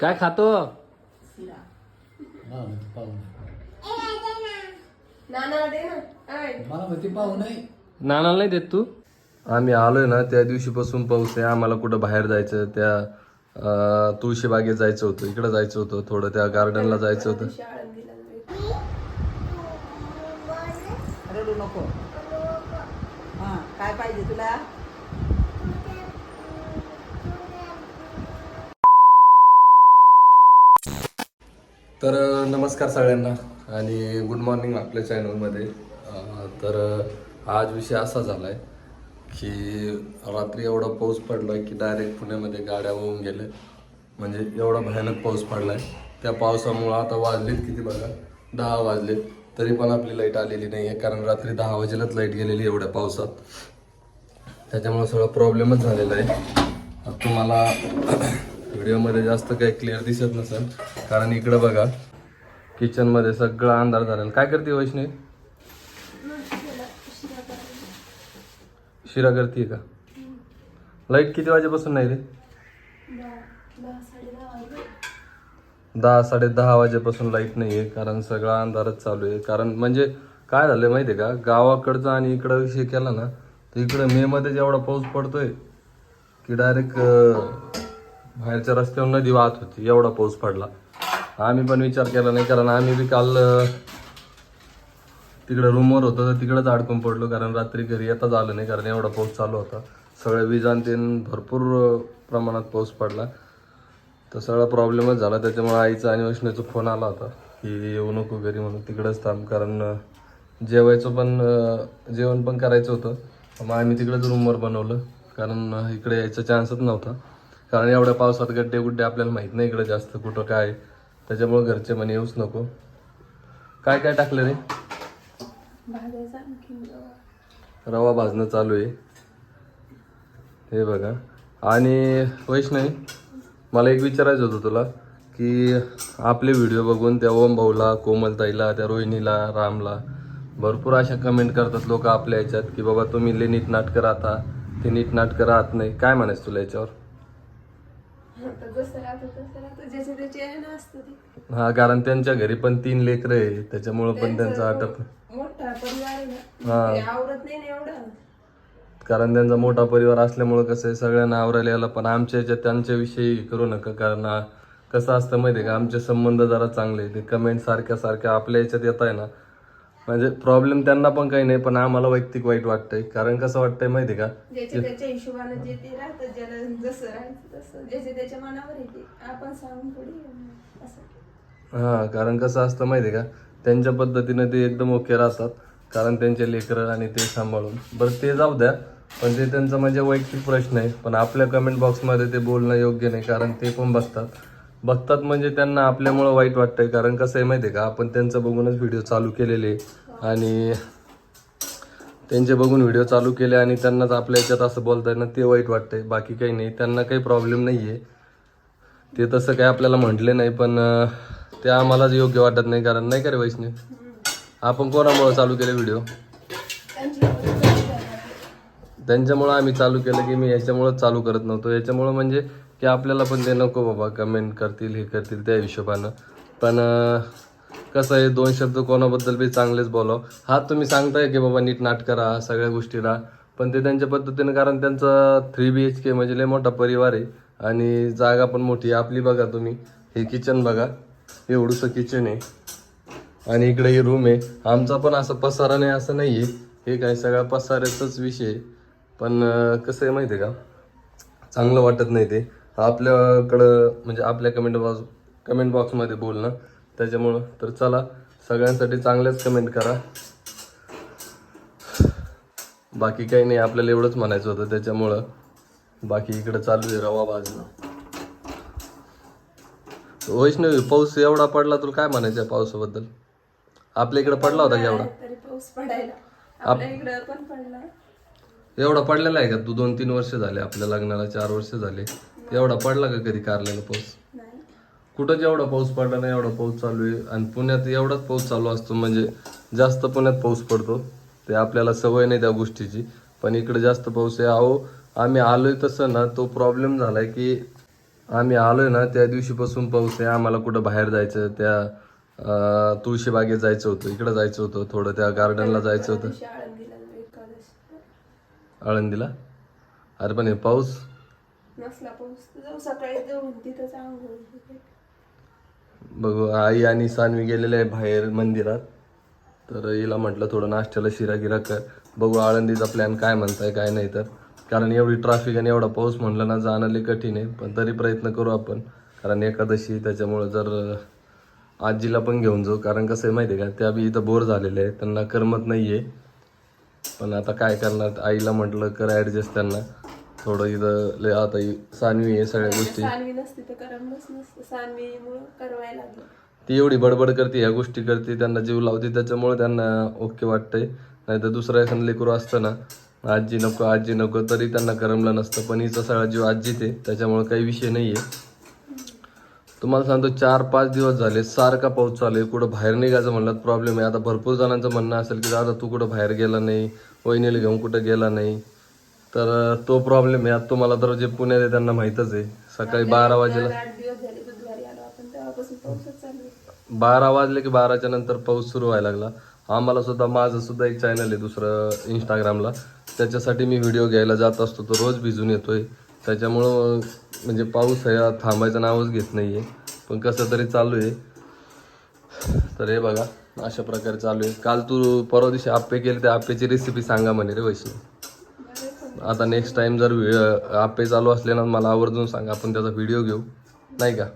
काय खातो? नाना दे ना. आय. मला म्हणते पाहू नाही नानाला नाही देत तू? आम्ही आलोय ना त्या दिवशीपासून पाऊस आहे. आम्हाला कुठं बाहेर जायचं त्या अं, तुळशीबागेत जायचं होतं. इकडं जायचं होतं थोडं त्या गार्डनला जायचं होतं जायचं. रडू नको हा काय पाहिजे तुला तर नमस्कार सगळ्यांना आणि गुड मॉर्निंग आपल्या चॅनलमध्ये तर आज विषय असा झाला आहे की रात्री एवढा पाऊस पडला की डायरेक्ट पुण्यामध्ये गाड्या होऊन गेल्या. म्हणजे एवढा भयानक पाऊस पडला आहे त्या पावसामुळं आता वाजलेत किती बघा? दहा वाजलेत. तरी पण आपली लाइट आलेली नाही आहे कारण रात्री दहा वाजेलाच लाइट गेलेली एवढ्या पावसात. त्याच्यामुळे सगळं प्रॉब्लेमच झालेला आहे. तुम्हाला व्हिडिओमध्ये जास्त काही क्लिअर दिसत नसेल. कारण इकडं बघा किचनमध्ये सगळा अंधार झालेला. काय करते वैष्णवी? शिरा करते का? लाइट किती वाजेपासून नाही रे? दहा साडे दहा वाजेपासून लाइट नाही आहे कारण सगळा अंधारच चालू आहे. कारण म्हणजे काय झालं माहिती आहे का? गावाकडचा आणि इकडं विषय केला ना तर इकडं मे मध्ये जेवढा पाऊस पडतोय की डायरेक्ट बाहेरच्या रस्त्यावर नदी वाहत होती. एवढा पाऊस पडला. आम्ही पण विचार केला नाही कारण आम्ही बी काल तिकडे रूमवर होतो तर तिकडंच अडकून पडलो कारण रात्री घरी येताच आलं नाही कारण एवढा पाऊस चालू होता. सगळ्या विजान भरपूर प्रमाणात पाऊस पडला. तर सगळा प्रॉब्लेमच झाला. त्याच्यामुळे आईचा आणि वैष्णवीचा फोन आला होता की येऊ नको घरी म्हणून तिकडंच थांब कारण जेवायचं पण जेवण पण करायचं होतं. मग आम्ही तिकडेच रूमवर बनवलं कारण इकडे यायचा चान्सच नव्हता. कारण एवढ्या पावसात गड्डे गुड्डे आपल्याला माहीत नाही इकडे जास्त कुठं काय. त्याच्यामुळे घरचे म्हणे येऊच नको. काय काय टाकलं रे? रवा. भाजणं चालू आहे. हे बघा. आणि वैष्णवी मला एक विचारायचं होतं तुला की आपले व्हिडिओ बघून त्या ओम भाऊला कोमलताईला त्या रोहिणीला रामला भरपूर अशा कमेंट करतात लोक आपल्या ह्याच्यात की बाबा तुम्ही लय नीट नाटकं राहता. ते नीट नाटकं राहत नाही. काय म्हणायचं तुला याच्यावर? आता जसं राहतं तसं राहतं. ज्याचे त्याचे आहे ना असतं ते. हा कारण त्यांच्या घरी पण तीन लेकरं आहे. त्याच्यामुळं पण त्यांचं आटप मोठा परिवार आहे ना. हा. ते आवरत नाही ना एवढं. कारण त्यांचा मोठा परिवार असल्यामुळं कसं आहे सगळ्यांना आवरायला यायला पण आमच्या याच्यात त्यांच्याविषयी करू नका. कारण आ, कसं असतं माहिती आहे का? आमचे संबंध जरा चांगले. ते कमेंट सारख्या सारख्या आपल्या याच्यात येत आहे ना. म्हणजे प्रॉब्लेम त्यांना पण काही नाही पण आम्हाला वैयक्तिक वाईट वाटतंय. कारण कसं वाटतंय माहिती का? ज्याच्या त्याच्या हिशोबानं जे ते राहतं ज्याला जसं राहायचं तसं ज्याच्या त्याच्या मनावर येते. आपण सांगून थोडी असं. हा कारण कसं असतं माहिती आहे का? त्यांच्या पद्धतीने ते एकदम ओके राहतात. कारण त्यांचे लेकरं आणि ते सांभाळून. बरं ते जाऊ द्या. पण ते त्यांचा म्हणजे वैयक्तिक प्रश्न आहे. पण आपल्या कमेंट बॉक्समध्ये ते बोलणं योग्य नाही कारण ते पण बघतात. बघतात म्हणजे त्यांना आपल्यामुळं वाईट वाटतंय. कारण कसं आहे माहिती आहे का? आपण त्यांचं बघूनच व्हिडिओ चालू केलेले. आणि त्यांचे बघून व्हिडिओ चालू केले आणि त्यांनाच आपल्या याच्यात असं बोलताय ना ते वाईट वाटतंय. बाकी काही नाही. त्यांना काही प्रॉब्लेम नाही आहे ते तसं काही आपल्याला म्हटले नाही पण ते आम्हालाच योग्य वाटत नाही. कारण नाही का रे वैष्णव? आपण कोणामुळं चालू केले व्हिडिओ त्यांच्यामुळं आम्ही चालू केलं की मी याच्यामुळंच चालू करत नव्हतो. याच्यामुळं म्हणजे की आपल्याला पण ते नको बाबा कमेंट करतील हे करतील त्या हिशोबानं. पण कसं आहे दोन शब्द कोणाबद्दल बी चांगलेच बोलाव. हा तुम्ही सांगताय की बाबा नीट नाट करा सगळ्या गोष्टी राहा. पण ते त्यांच्या पद्धतीनं कारण त्यांचा थ्री बी एच के म्हणजे लय मोठा परिवार आहे. आणि जागा पण मोठी आहे. आपली बघा तुम्ही. हे किचन बघा. एवढंसं किचन आहे. आणि इकडे ही रूम आहे. आमचा पण असं पसारा नाही असं नाही आहे हे काय सगळा पसाऱ्याचाच विषय आहे. पण कसं आहे माहिती आहे का? चांगलं वाटत नाही ते. आपल्याकडं म्हणजे आपल्या कमेंट बॉक्स कमेंट बॉक्समध्ये बोलणं त्याच्यामुळं तर चला सगळ्यांसाठी चांगलेच कमेंट करा. बाकी काही नाही आपल्याला एवढंच म्हणायचं होतं त्याच्यामुळं बाकी इकडं चालू आहे रवा भाजणं. वैष्णवी पाऊस एवढा पडला तुला काय म्हणायचं आहे पावसाबद्दल? आपल्या इकडे पडला होता की एवढा? तरी पाऊस पडायला. आपल्या इकडं पण पडला. एवढा पडलेला आहे का? तू दोन तीन वर्ष झाले आपल्या लग्नाला चार वर्ष झाले. एवढा पडला का कधी कारलेला पाऊस? कुठंच एवढा पाऊस पडला नाही एवढा पाऊस चालू आहे. आणि पुण्यात एवढाच पाऊस चालू असतो म्हणजे जास्त पुण्यात पाऊस पडतो. ते आपल्याला सवय नाही त्या गोष्टीची. पण इकडे जास्त पाऊस आहे. अहो आम्ही आलोय तसं ना तो प्रॉब्लेम झालाय की आम्ही आलोय ना त्या दिवशीपासून पाऊस आहे. आम्हाला कुठं बाहेर जायचं त्या तुळशीबागेत जायचं होतं इकडं जायचं होतं थोडं त्या गार्डनला जायचं होतं. आळंदीला? अरे पण हे पाऊस नसला पाऊस तर जाऊ सकाळी जाऊन तिथंच आंघोळ बघू आई आणि सानवी गेलेले आहे बाहेर मंदिरात. तर हिला म्हटलं थोडं नाश्त्याला शिरा गिरा कर. बघू आळंदीचा प्लॅन काय म्हणताय काय नाही तर. कारण एवढी ट्रॅफिक आणि एवढा पाऊस म्हणलं ना जाणं लई कठीण आहे. पण तरी प्रयत्न करू आपण. कारण एकादशी त्याच्यामुळं जर अं, आजीला पण घेऊन जाऊ. कारण कसं आहे माहिती आहे का त्या बी इथं बोर झालेले आहे त्यांना करमत नाही आहे पण आता काय करणार? आईला म्हटलं कर ॲडजस्ट त्यांना. थोडं इथं लय आता ही सानवी आहे सगळ्या गोष्टी. सानवी नसती तर करमलंच नसतं. सानवीमुळं करवायला लागलं. ती एवढी बडबड करते ह्या गोष्टी करते त्यांना जीव लावते त्याच्यामुळे त्यांना ओके वाटतंय. नाही तर दुसरं एखादं लेकरू असतं ना आजी नको आजी नको तरी त्यांना करमलं नसतं. पण हिचा सगळा जीव आजीत आहे त्याच्यामुळे काही विषय नाही आहे तुम्हाला सांगतो चार पाच दिवस झाले सारखा पाऊस चालू आहे कुठं बाहेर निघायचं म्हणलं प्रॉब्लेम आहे. आता भरपूर जणांचं म्हणणं असेल की दादा तू कुठं बाहेर गेला नाही? वहिनीला घेऊन कुठं गेला नाही? तर तो प्रॉब्लेम आहे. आता तुम्हाला तर जे पुण्यात आहे त्यांना माहीतच आहे. सकाळी बारा वाजेला आठ दिवस झाले बुधवारी आलो. आपण तेव्हापासून पाऊसच चालू आहे. बारा वाजले की बाराच्या नंतर पाऊस सुरू व्हायला लागला. आम्हाला सुद्धा माझं सुद्धा एक चॅनल आहे दुसरं इंस्टाग्रामला त्याच्यासाठी मी व्हिडिओ घ्यायला जात असतो. तो रोज भिजून येतोय. त्याच्यामुळं म्हणजे पाऊस आहे. थांबायचं नावच घेत नाहीये. पण कसं तरी चालू आहे. तर हे बघा अशा प्रकारे चालू आहे. काल तू परवा दिवशी आप्पे केले त्या आप्पेची रेसिपी सांगा म्हणे रे वैष्णव. आता नेक्स्ट टाइम जर आप्पे चालू असले ना मला आवर्जून सांगा आपण त्याचा व्हिडिओ घेऊ. नाही का?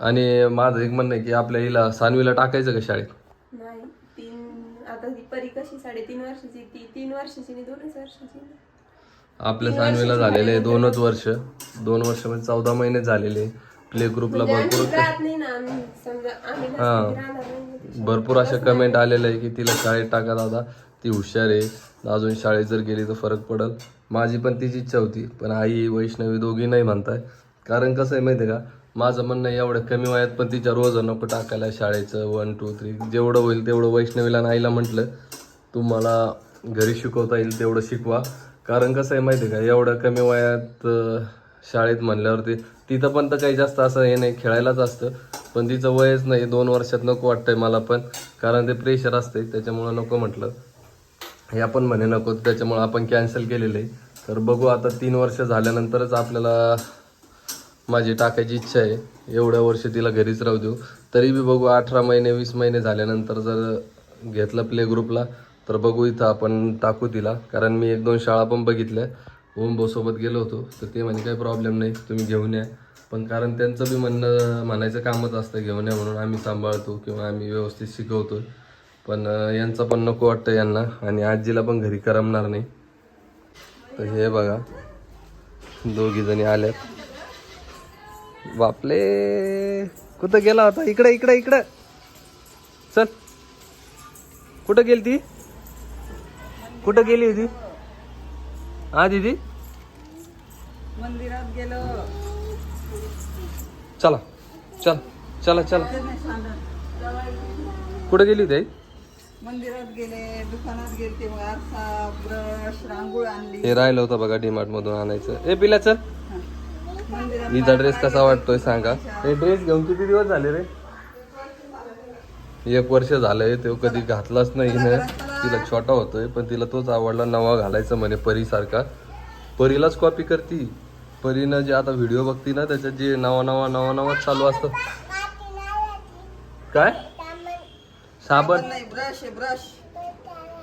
आणि माझं एक म्हणणं आहे की आपल्या हिला सानवीला टाकायचं का शाळेत? नाही तीन आता ही परी कशी? साडेतीन वर्षाची ती. तीन वर्षाची आणि दोनच वर्षाची ना. आपल्या सानवीला झालेले दोनच वर्ष. दोन वर्ष म्हणजे चौदा महिने झालेले. प्ले ग्रुपला म्हणजे भरपूर आम्ही राहत नाही ना आम्ही. समजा आम्ही नसलो हा. भरपूर अशा कमेंट आलेल्या आहे की तिला शाळेत टाका दादा. ती हुशार आहे. अजून शाळेत जर गेली तर फरक पडेल. माझी पण तीच इच्छा होती पण आई वैष्णवी दोघी नाही म्हणताय. कारण कसं आहे माहिती आहे का? माझं म्हणणं आहे कमी वयात पण तिच्या रोज नको टाकायला शाळेचं वन टू थ्री जेवढं होईल तेवढं वैष्णवीला आणि आईला म्हटलं तुम्हाला घरी शिकवता येईल तेवढं शिकवा. कारण कसं आहे माहिती आहे का? एवढं कमी वयात शाळेत म्हणल्यावरती तिथं पण तर काही जास्त असं हे नाही खेळायलाच असतं. पण तिचं वयच नाही दोन वर्षात नको वाटतंय मला पण. कारण ते प्रेशर असते त्याच्यामुळं नको म्हटलं. हे आपण म्हणे नको त्याच्यामुळं आपण कॅन्सल केलेलं आहे. तर बघू आता तीन वर्ष झाल्यानंतरच आपल्याला माझी टाकायची इच्छा आहे. एवढ्या वर्ष तिला घरीच राहू देऊ. तरी बी बघू अठरा महिने वीस महिने झाल्यानंतर जर घेतलं प्ले ग्रुपला तर बघू इथं आपण टाकू तिला. कारण मी एक दोन शाळा पण बघितल्या. ओम गेलो होतो तर ते म्हणे काही प्रॉब्लेम नाही तुम्ही घेऊन या. पण कारण त्यांचं बी म्हणणं म्हणायचं कामच असतं घेऊन या म्हणून आम्ही सांभाळतो किंवा आम्ही व्यवस्थित शिकवतो पण यांचं पण नको वाटतं यांना आणि आजीला पण घरी करमणार नाही. तर हे बघा दोघीजणी आल्यात. बापले! कुठं गेला होता? इकडं इकडं इकडं. चल. कुठं गेली ती कुठं गेली होती? हा दीदी? मंदिरात गेलो. चला चल चला चला. ते. कुठं गेली होती आई? मंदिरात गेले दुकानात गेले मग आरसा ब्रश रांगोळ आणली. हे राहिलं होतं बघा डीमार्ट मधून आणायचं. ए पिल्या चल. हा. मंदिरात हिचा ड्रेस कसा वाटतोय सांगा. हे ड्रेस घेऊन किती दिवस झाले रे? एक वर्ष झालंय तो कधी घातलाच नाही हिनं तिला छोटा होतोय पण तिला तोच आवडला नवा घालायचा म्हणे परीसारखा. परीलाच कॉपी करती. परीनं जे आता व्हिडिओ बघती ना त्याच्यात जे नवा नवा नवा नवा चालू असतं. काय? साबण. नाही ब्रश आहे ब्रश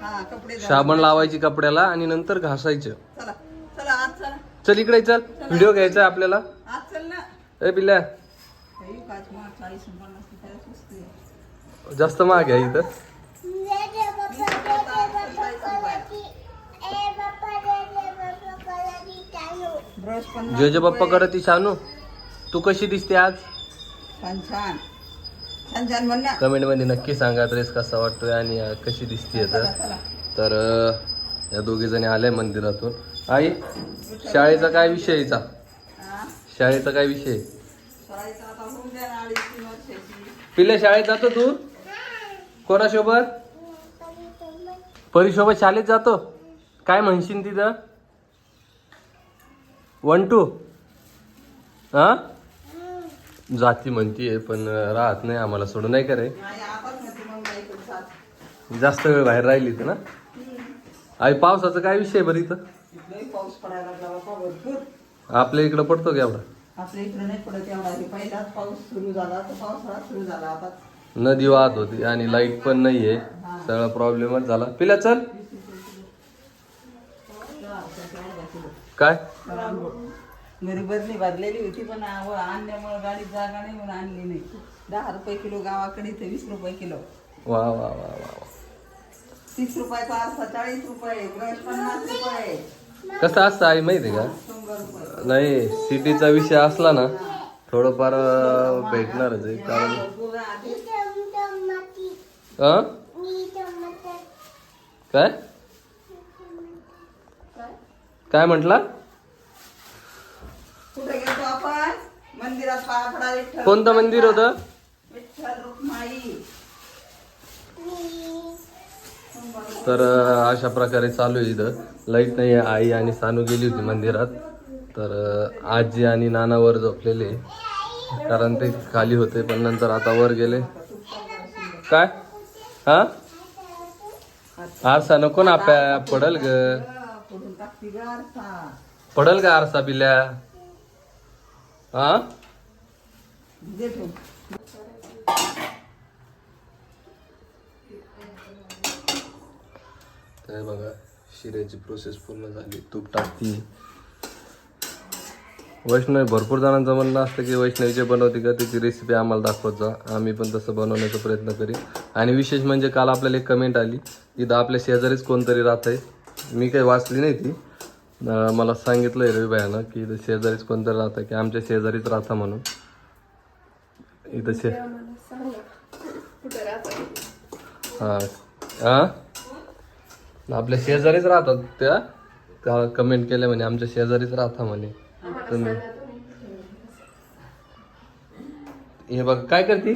हा कपडे धुवा. साबण लावायची कपड्याला आणि नंतर घासायचं. चला चला आज चला. चल इकडे चल. व्हिडिओ घ्यायचा आपल्याला. आज चल ना. ए पिल्या. काही पाच मार्च चाळीस पन्नास त्याला स्वस्त आहे. जास्त महाग आहे इथं. ब्रश पण जे जे बाप्पा करत ती शानू. तू कशी दिसते आज? छान छान. छान छान म्हण ना कमेंटमध्ये नक्की सांगा ड्रेस कसा वाटतोय आणि अं, कशी दिसते तर. चला. चला तर अं, या दोघी जणी आल्या मंदिरातून. आई शाळेचा काय विषय हा शाळेचा काय विषय? शाळेचं आता होऊन द्या ना अडीच तीन वर्षाची. पिल्ल्या शाळेत जातो तू? कोणासोबत? परीसोबत शाळेत जातो? काय म्हणशील तिथं? वन टू हा? जाती म्हणतीये पण राहत नाही आम्हाला सोडून नाही करे. जास्त वेळ बाहेर राहिली तर ना? आई पावसाचा काय विषय बरं इथं? पाऊस पडायला भरपूर. आपल्या इकडं पडतो का एवढा? आपल्या इकडे नाही पडत एवढा. हे पहिलाच पाऊस सुरू झाला तर पावसाळा सुरू झाला आता. नदी वाहत होती आणि लाइट पण नाहीये. सगळा प्रॉब्लेमच झाला. पिल्या चल. काय? घरी बदली बांधलेली होती पण आणल्यामुळे गाडीत जागा नाही म्हणून आणली नाही. दहा रुपये किलो गावाकडे इथे वीस रुपये किलो. वा वा वा वा वा. तीस रुपयाचा आरसा चाळीस रुपये ब्रश पन्नास रुपये. कसं असतं आई माहिती का? रुपये. नाही सिटीचा विषय असला ना थोडंफार भेटणारच आहे कारण? काय? काय म्हटला? कुठे गेलो आपण? मंदिरात पाया पडा विठ्ठल कोणतं मंदिर होतं? विठ्ठल रुक्माई. तर अशा प्रकारे चालू आहे इथं. लाइट नाही आहे आई आणि सानू गेली होती मंदिरात. तर आजी आणि नाना वर झोपलेले. कारण ते खाली होते पण नंतर आता वर गेले. काय? हा? आरसा नको ना आपल्या पडल ग? पडल का आरसा पिल्या? हा? तर बघा शिऱ्याची प्रोसेस पूर्ण झाली. तूप टाकती. वैष्णवी भरपूर जणांचं म्हणणं असतं की वैष्णवी जे बनवते का त्याची रेसिपी आम्हाला दाखवत जा. आम्ही पण तसं बनवण्याचा प्रयत्न करीन. आणि विशेष म्हणजे काल आपल्याला एक कमेंट आली तिथं आपल्या शेजारीच कोणतरी राहत आहे मी काही वाचली नाही ती. मला सांगितलं रवी भायानं की इथं शेजारीच कोणतरी राहतं की आमच्या शेजारीच राहता म्हणून. इथं शे हा. हा आपल्या शेजारीच राहतात त्या? त्या कमेंट केल्या म्हणे आमच्या शेजारीच राहता म्हणे. तुम्ही हे बघ काय करती?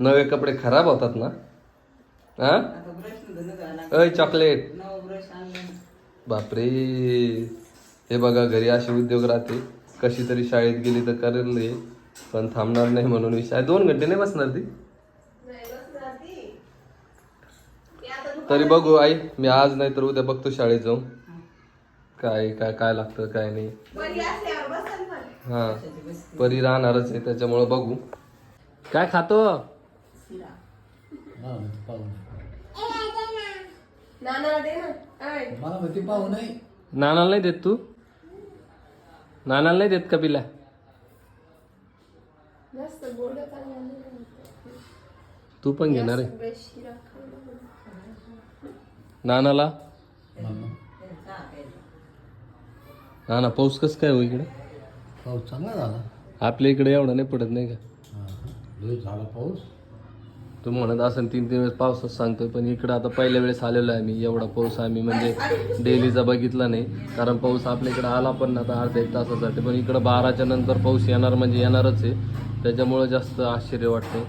नवे कपडे खराब होतात ना? हा. अय चॉकलेट बापरे. हे बघा घरी असे उद्योग राहते. कशी तरी शाळेत गेली तर करेल हे पण थांबणार नाही म्हणून विषय. दोन घंटे नाही बसणार ती? नाही तरी बघू आई. मी आज नाही तर उद्या बघतो शाळेत जाऊन. काय काय काय लागतं काय नाही. हा. परी राहणारच आहे त्याच्यामुळं बघू. काय खातो मला म्हणते पाहू नाही नाना दे ना. आय. मला म्हणते पाहू नाही. नानाला नाही देत तू? नानाला नाही देत का पिला जास्त गोड चांगलं नाही. तू पण घेणार आहे. नानाला? नाना. पाऊस कसं काय हो इकडे? पाऊस चांगला झाला. आपल्या इकडे एवढा नाही पडत नाही का? लय झाला पाऊस. तू म्हणत असं तीन तीन वेळेस पावसाच सांगतोय पण इकडं आता पहिल्या वेळेस आलेलो आहे मी. एवढा पाऊस आम्ही म्हणजे डेलीचा बघितला नाही. कारण पाऊस आपल्या इकडे आला पण आता अर्ध्या एक तासासाठी. पण इकडं बाराच्या नंतर पाऊस येणार म्हणजे येणारच आहे. त्याच्यामुळं जास्त आश्चर्य वाटतंय.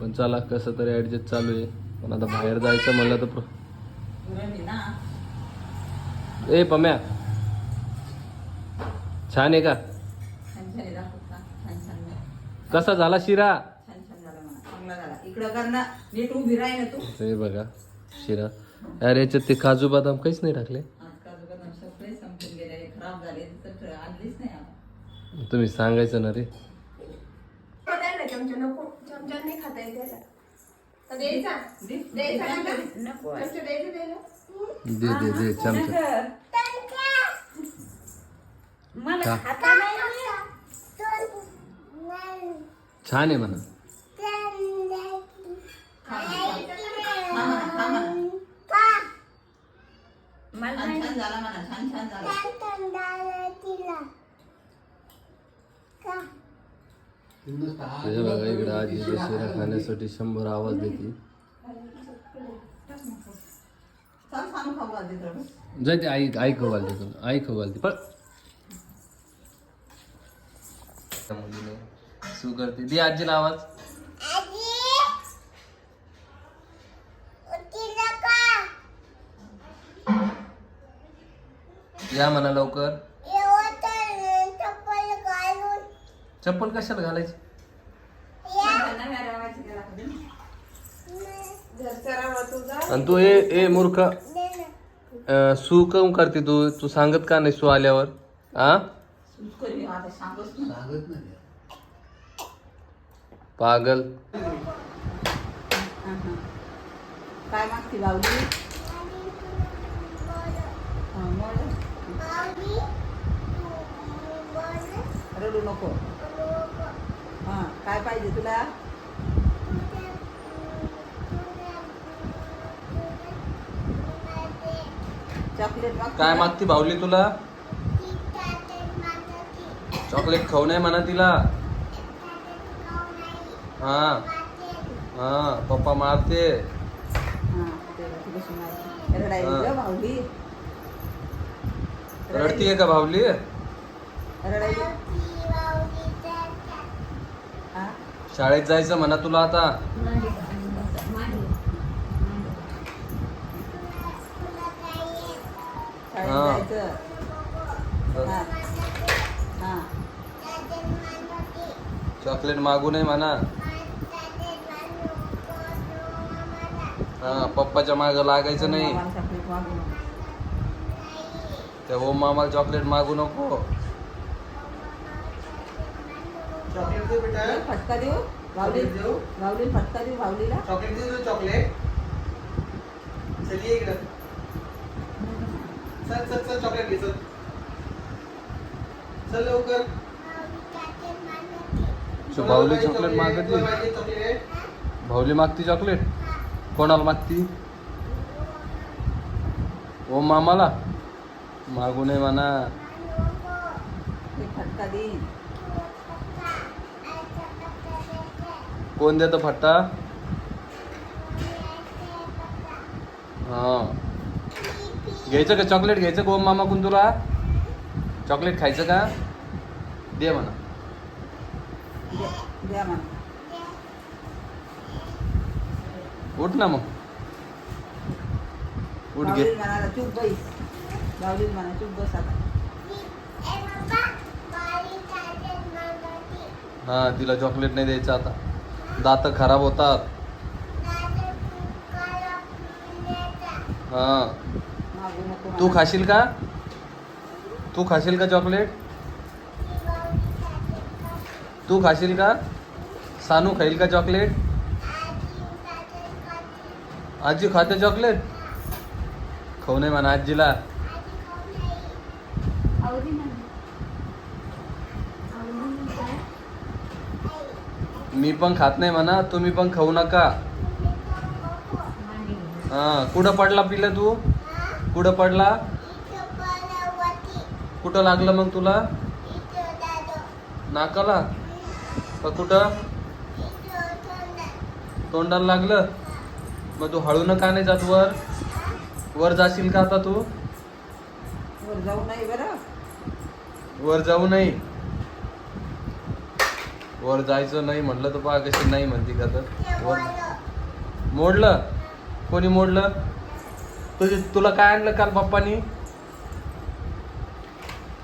पण चला कसं तरी ॲडजस्ट चालू आहे. पण आता बाहेर जायचं म्हणलं तर ए पम्या. छान आहे का. कसा झाला शिरा छान छान झाला म्हणा चांगला झाला. इकडं कर ना नीट उभी राही ना तू. हे बघा शिरा. अरे याच्यात ते काजू बदाम काहीच नाही टाकले. आजकाल बघा सगळे संपून गेले खराब झाले तर आणलीच नाही आता तुम्ही सांगायचं ना रे. द्या ना चमचा नको चमचा नाही खाता येत त्याला तर द्यायचा? दे. द्यायचा का? ना? नको. चमचा द्यायचा द्यायला. दे दे दे चमचा. मला खा. छान आहे म्हणा. छान छान झाला म्हणा छान छान झाला. बघा इकडे आजी शिरा खाण्यासाठी शंभर आवाज देते. चल सांग खाऊ आधी थोडं जाय ते आई आई घालते तुला. आई खाऊ घालते. पण मुलीने सू करते. दी आजीला आवाज. या म्हणा लवकर. चप्पल कशाला घालायची? आणि तू ए ए मूर्ख. सू कम करते तू? तू सांगत का नाही सू आल्यावर? आ? पागल. काय मागते रडू नको. हा काय पाहिजे तुला? चॉकलेट काय मागती भावली तुला? चॉकलेट खाऊ नाही म्हणा तिला. हा हा पप्पा मारते. रडतीये का भावली रडायली. शाळेत जायचं म्हणा तुला आता. चॉकलेट मागू नये म्हणा. हा पप्पाच्या माग लागायचं नाही. त्या ओम मामाला चॉकलेट मागू नको. दे बेटा. दे, फटका देऊ. बावली चॉकलेट देऊ? फटका चॉकलेट दे दो चॉकलेट. चलिए इकडं. चल चल चल चॉकलेट घे चल. चल लवकर. शो, भावली चॉकलेट मागते चॉकलेट? भावली मागती चॉकलेट? कोणाला मागती? ओम मामाला. मागू नये म्हणा. ते फटका देईन कोण देतं फट्टा. हा. घ्यायचं का? चॉकलेट घ्यायचं का ओम मामा कोण तुला चॉकलेट खायचं का? दे म्हणा. उठ ना मग. उठ घे. हा तिला चॉकलेट नाही द्यायचं आता. दात खराब होतात. हा. तू खाशील का? तू खाशील का चॉकलेट? तू खाशील का? सानू खाईल का चॉकलेट? आजी खाते चॉकलेट? खाऊ नये म्हणा आजीला. मी पण खात नाही म्हणा तुम्ही पण खाऊ नका. हा कुठं पडला पिला तू? कुठं पडला? कुठं लागलं मग तुला? नाकाला? कुठं? तोंडाला लागलं? मग तू हळून का नाही जात वर? वर जाशील का आता तू? वर जाऊ नाही बरं. वर जाऊ नाही. वर जायचं नाही म्हटलं तर पहा कशी नाही म्हणते का तर. वर. मोडलं? कोणी मोडलं? तुझे तुला काय आणलं काल पप्पानी?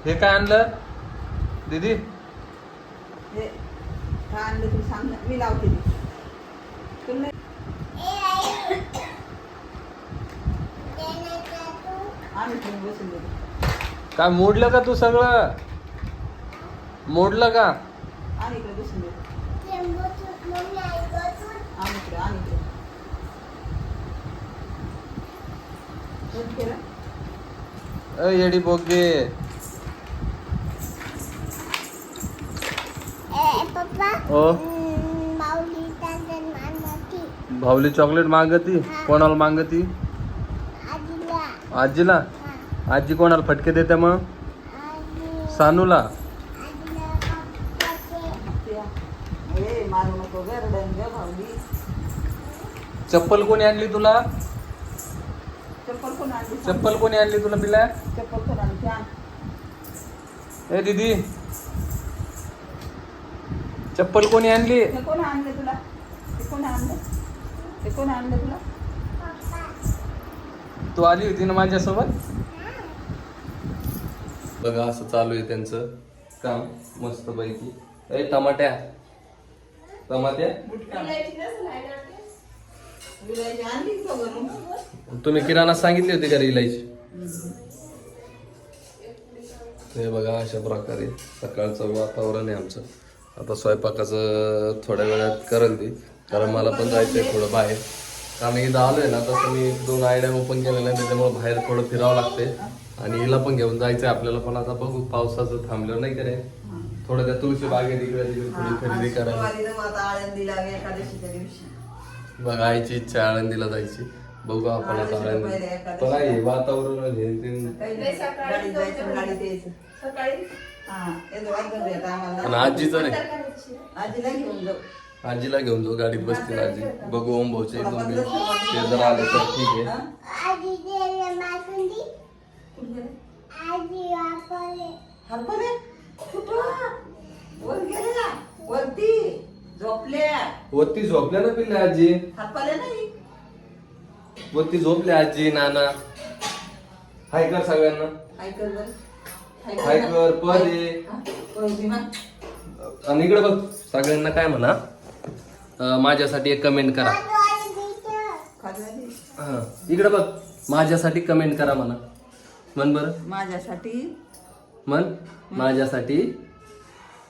हे काय आणलं? दीदी? मी लावते काय मोडलं का तू सगळं? मोडलं का? आणि इकडे बसून आम्ही इकडे आम्ही इकडे. येडी बोगे ओ. भाऊली चॉकलेट मागती? कोणाला मागती? आजीला. आजी कोणाला फटके देते मग? सानूला त्या. ए मारू नको ग रडण ग भावली चप्पल कोणी आणली तुला? चप्पल कोण आणली? चप्पल कोणी आणली तुला पिल्या? चप्पल कोण आणली? ए दीदी. चप्पल कोणी आणली? कोण आणलं तुला? कोण आणलं? कोण आणलं तुला? तू आली होती ना माझ्यासोबत? बघा असं चालू आहे त्यांचं काम मस्त पैकी ए टमाट्या. टमाट्या? तुम्ही किराणा सांगितली होती का रे इलायची? हे बघा अशा प्रकारे सकाळचं वातावरण आहे आमचं. आता स्वयंपाकाचं थोड्या वेळात करेल ती कारण मला पण जायचं आहे थोडं बाहेर. आम्ही इथं आहे ना तसं मी दोन आयडिया ओपन केलेल्या आहे त्याच्यामुळे बाहेर थोडं फिरावं लागते आणि हिला पण घेऊन जायचं आहे आपल्याला पण आता बघू पावसाचं थांबलं नाही करे थोडं त्या तुळशी बागेत इकडे तिकडे थोडी खरेदी करायला. बघा आईची इच्छा आळंदीला जायची. बघू आपण आता आळंदी. पण आहे वातावरण हे ते- हा आम्हाला. आणि आजीचं रे. आजीला घेऊन जाऊ. आजीला घेऊन जाऊ गाडीत बसतील आजी. बघू ओम भाऊचे एक दोन दिवस. ते जर आले तर ठीक आहे. हा? वरती? झोपल्या. झोपल्या ना पिल्ले आजी? हरपले नाही. वरती झोपले आजी नाना. हाय कर सगळ्यांना. बरं. हाय कर पद कर आणि इकडे बघ सगळ्यांना काय म्हणा? अं, माझ्यासाठी एक कमेंट करा. हा इकडे बघ माझ्यासाठी कमेंट करा म्हणा. म्हण बरं. माझ्यासाठी. म्हण माझ्यासाठी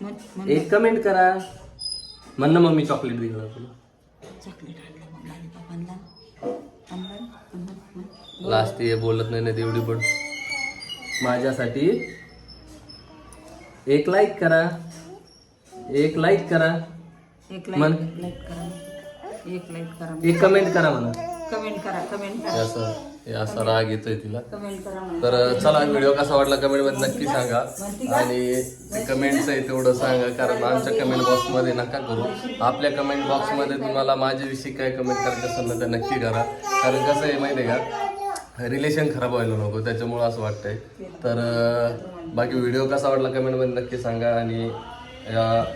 म्हण- म्हण. एक कमेंट करा. म्हण ना मम्मी चॉकलेट दिलं तुला. चॉकलेट आणलं मग लॉलीपॉप आणला आणला आणला, म्हण. लास्ट हे बोलत नाही ना तेवढी पण. माझ्यासाठी एक लाईक करा. एक लाईक करा. एक लाईक करा. एक लाईक करा. एक कमेंट करा म्हणा. कमेंट करा कमेंट हे करा असं हे असा राग येतोय तिला. कमेंट करा म्हणा. तर चला व्हिडिओ कसा वाटला कमेंटमध्ये नक्की सांगा. आणि कमेंट्स आहे तेवढं सांगा कारण आमच्या कमेंट बॉक्समध्ये नका करू. आपल्या कमेंट बॉक्समध्ये. तुम्हाला माझ्याविषयी काय कमेंट करायचं असेल ना तर नक्की करा. कारण कसं आहे माहिती आहे का? रिलेशन खराब व्हायला नको त्याच्यामुळं असं वाटतंय. तर अं, बाकी व्हिडिओ कसा वाटला कमेंटमध्ये नक्की सांगा आणि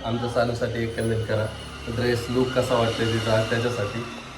आमच्या चालूसाठी एक कमेंट करा. ड्रेस लुक कसा वाटतंय तिचा त्याच्यासाठी.